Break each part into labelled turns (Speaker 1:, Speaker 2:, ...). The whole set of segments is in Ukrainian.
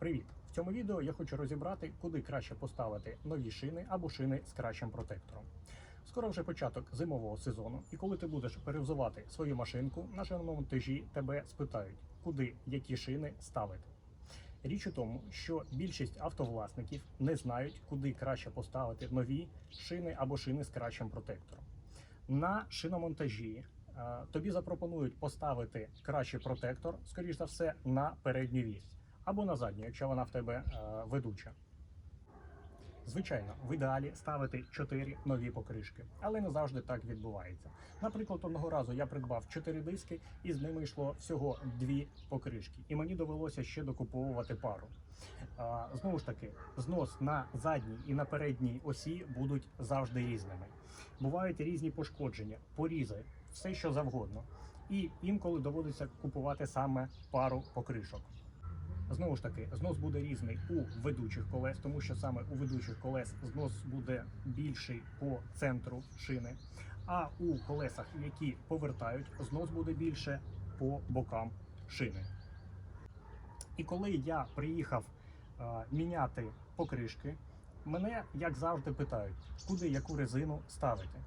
Speaker 1: Привіт! В цьому відео я хочу розібрати, куди краще поставити нові шини або шини з кращим протектором. Скоро вже початок зимового сезону, і коли ти будеш перевзувати свою машинку на шиномонтажі, тебе спитають, куди які шини ставити. Річ у тому, що більшість автовласників не знають, куди краще поставити нові шини або шини з кращим протектором. На шиномонтажі е, тобі запропонують поставити кращий протектор, скоріш за все, на передню вісь або на задню, якщо вона в тебе е, ведуча. Звичайно, в ідеалі ставити 4 нові покришки, але не завжди так відбувається. Наприклад, одного разу я придбав 4 диски, і з ними йшло всього 2 покришки, і мені довелося ще докуповувати пару. А, знову ж таки, знос на задній і на передній осі будуть завжди різними. Бувають різні пошкодження, порізи, все що завгодно. І інколи доводиться купувати саме пару покришок. Знову ж таки, знос буде різний у ведучих колес, тому що саме у ведучих колес знос буде більший по центру шини. А у колесах, які повертають, знос буде більше по бокам шини. І коли я приїхав е, міняти покришки, мене, як завжди, питають, куди яку резину ставити.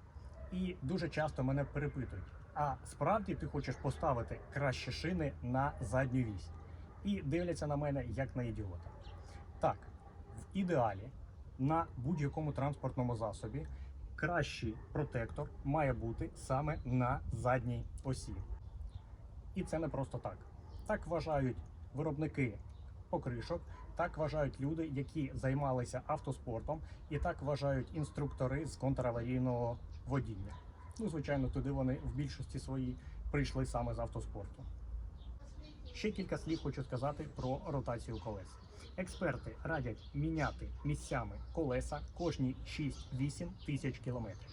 Speaker 1: І дуже часто мене перепитують: а справді ти хочеш поставити кращі шини на задню вісь? І дивляться на мене як на ідіота. Так, в ідеалі на будь-якому транспортному засобі кращий протектор має бути саме на задній осі. І це не просто так. Так вважають виробники покришок, так вважають люди, які займалися автоспортом, і так вважають інструктори з контраварійного водіння. Ну, звичайно, туди вони в більшості своїй прийшли саме з автоспорту. Ще кілька слів хочу сказати про ротацію колес. Експерти радять міняти місцями колеса кожні 6-8 тисяч кілометрів.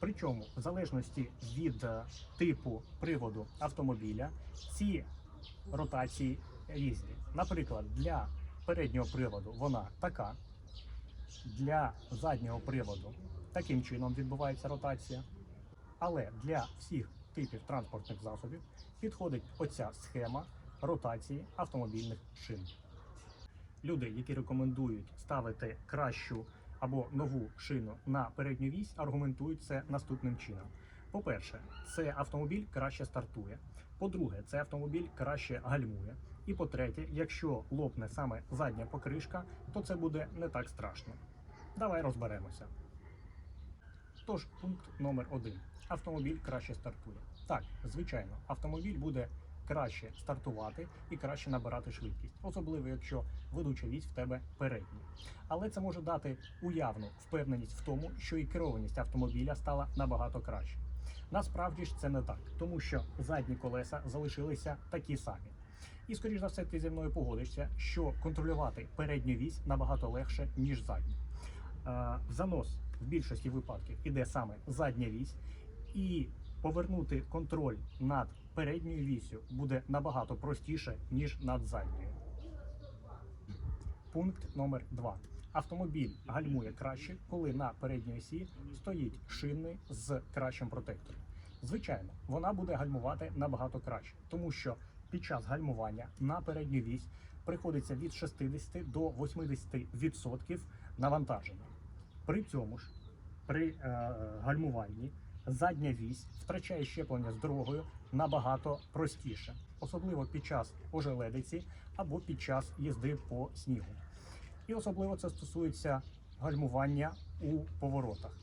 Speaker 1: Причому, в залежності від е, типу приводу автомобіля, ці ротації різні. Наприклад, для переднього приводу вона така, для заднього приводу таким чином відбувається ротація. Але для всіх типів транспортних засобів підходить оця схема ротації автомобільних шин. Люди, які рекомендують ставити кращу або нову шину на передню вісь, аргументують це наступним чином. По-перше, це автомобіль краще стартує. По-друге, це автомобіль краще гальмує. І по-третє, якщо лопне саме задня покришка, то це буде не так страшно. Давай розберемося. Тож, пункт номер один: автомобіль краще стартує. Так, звичайно, автомобіль буде краще стартувати і краще набирати швидкість, особливо якщо ведуча вісь в тебе передня. Але це може дати уявну впевненість в тому, що і керованість автомобіля стала набагато краще. Насправді ж це не так, тому що задні колеса залишилися такі самі. І, скоріш за все, ти зі мною погодишся, що контролювати передню вісь набагато легше, ніж задню. Е, Занос в більшості випадків іде саме задня вісь, і повернути контроль над передньою вісю буде набагато простіше, ніж над задньою. Пункт номер 2. Автомобіль гальмує краще, коли на передній осі стоїть шини з кращим протектором. Звичайно, вона буде гальмувати набагато краще, тому що під час гальмування на передню вісь приходиться від 60 до 80% навантаження. При цьому ж, при е, гальмуванні, задня вісь втрачає щеплення з дорогою набагато простіше, особливо під час ожеледиці або під час їзди по снігу. І особливо це стосується гальмування у поворотах.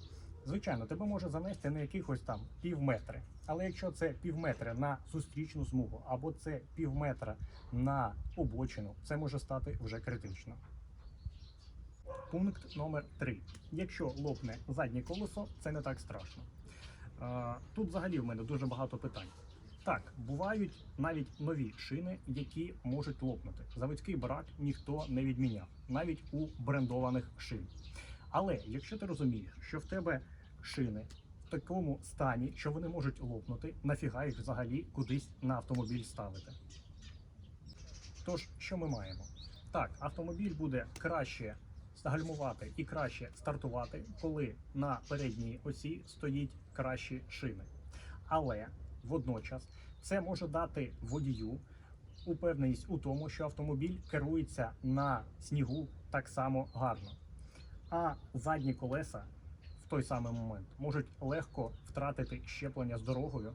Speaker 1: Звичайно, тебе може занести на якихось там пів метри. Але якщо це пів метра на зустрічну смугу або це пів метра на обочину, це може стати вже критично. Пункт номер 3. Якщо лопне заднє колесо, це не так страшно. Е, Тут взагалі в мене дуже багато питань. Так, бувають навіть нові шини, які можуть лопнути. Заводський брак ніхто не відміняв, навіть у брендованих шин. Але якщо ти розумієш, що в тебе шини в такому стані, що вони можуть лопнути, нафіга їх взагалі кудись на автомобіль ставити. Тож, що ми маємо? Так, автомобіль буде краще гальмувати і краще стартувати, коли на передній осі стоїть кращі шини. Але водночас це може дати водію упевненість у тому, що автомобіль керується на снігу так само гарно. А задні колеса в той самий момент можуть легко втратити щеплення з дорогою,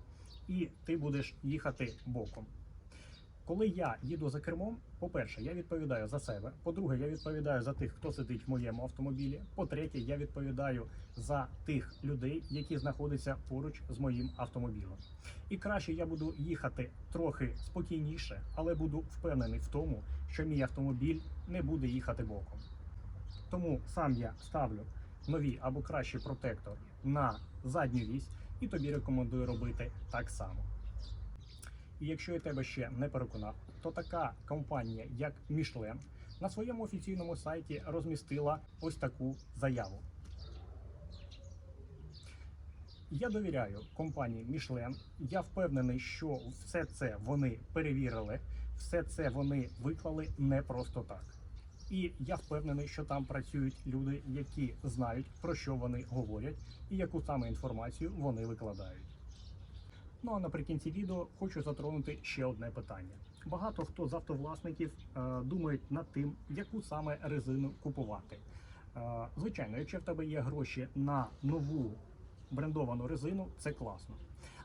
Speaker 1: і ти будеш їхати боком. Коли я їду за кермом, по-перше, я відповідаю за себе. По-друге, я відповідаю за тих, хто сидить в моєму автомобілі. По-третє, я відповідаю за тих людей, які знаходяться поруч з моїм автомобілем. І краще я буду їхати трохи спокійніше, але буду впевнений в тому, що мій автомобіль не буде їхати боком. Тому сам я ставлю нові або кращий протектор на задню вісь, і тобі рекомендую робити так само. І якщо я тебе ще не переконав, то така компанія, як Michelin, на своєму офіційному сайті розмістила ось таку заяву. Я довіряю компанії Michelin. Я впевнений, що все це вони перевірили, все це вони виклали не просто так. І я впевнений, що там працюють люди, які знають про що вони говорять і яку саме інформацію вони викладають. Ну а наприкінці відео хочу затронути ще одне питання. Багато хто з автовласників е, думають над тим, яку саме резину купувати. Е, звичайно, якщо в тебе є гроші на нову брендовану резину, це класно.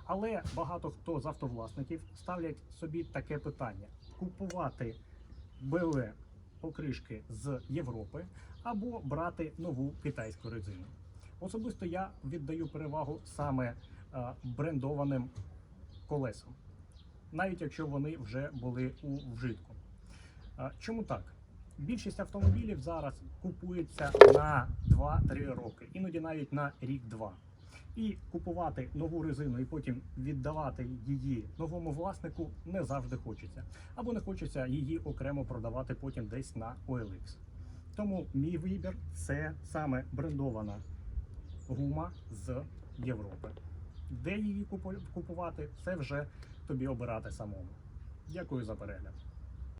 Speaker 1: Але багато хто з автовласників ставлять собі таке питання: купувати БВ покришки з Європи або брати нову китайську резину. Особисто я віддаю перевагу саме брендованим колесам, навіть якщо вони вже були у вжитку. Е, Чому так? Більшість автомобілів зараз купується на 2-3 роки, іноді навіть на рік-два. І купувати нову резину і потім віддавати її новому власнику не завжди хочеться. Або не хочеться її окремо продавати потім десь на OLX. Тому мій вибір це саме брендована гума з Європи. Де її купувати, це вже тобі обирати самому. Дякую за перегляд.